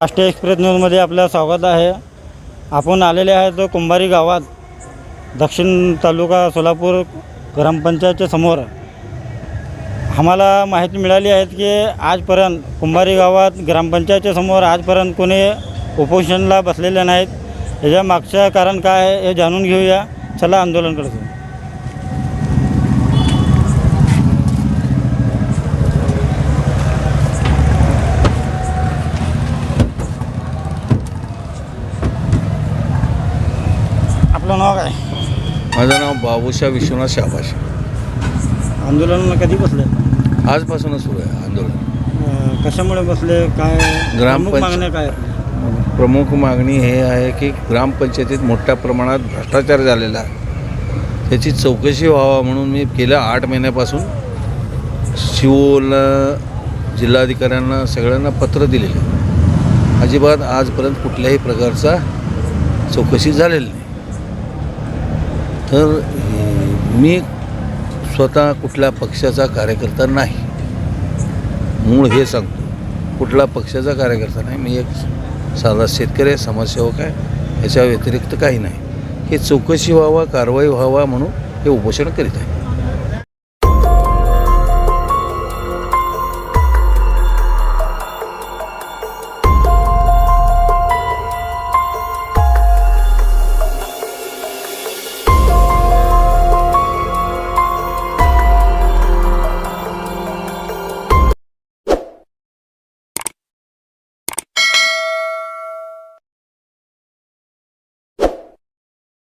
राष्ट्रीय एक्सप्रेस न्यूजमध्ये आपलं स्वागत आहे. आपण आलेले आहेत कुंभारी गावात दक्षिण तालुका सोलापूर ग्रामपंचायतच्या समोर. आम्हाला माहिती मिळाली आहे की आजपर्यंत कुंभारी गावात ग्रामपंचायतच्या समोर आजपर्यंत कोणी उपोषणला बसलेले नाहीत. याच्या मागचं कारण काय आहे हे जाणून घेऊया. चला आंदोलन करतो. आपलं नाव काय माझं नाव बाबूशा विश्वनाथ शाबाश. आंदोलन कधी बसले? आजपासूनच सुरू आहे आंदोलन. अं, कशामुळे बसले? काय? ग्रामपंच- प्रमुख मागण्या काय? प्रमुख मागणी हे आहे की ग्रामपंचायतीत मोठ्या प्रमाणात भ्रष्टाचार झालेला आहे. त्याची चौकशी व्हावा म्हणून मी गेल्या आठ महिन्यापासून शिवोला जिल्हाधिकाऱ्यांना सगळ्यांना पत्र दिलेलं. अजिबात आजपर्यंत कुठल्याही प्रकारचा चौकशी झालेली नाही. तर मी स्वतः कुठल्या पक्षाचा कार्यकर्ता नाही. मूळ हे सांगतो. कुठला पक्षाचा कार्यकर्ता नाही मी एक साधा शेतकरी आहे समाजसेवक आहे याच्या व्यतिरिक्त काही नाही. हे चौकशी व्हावा कारवाई व्हावा म्हणून हे उपोषण करीत आहे.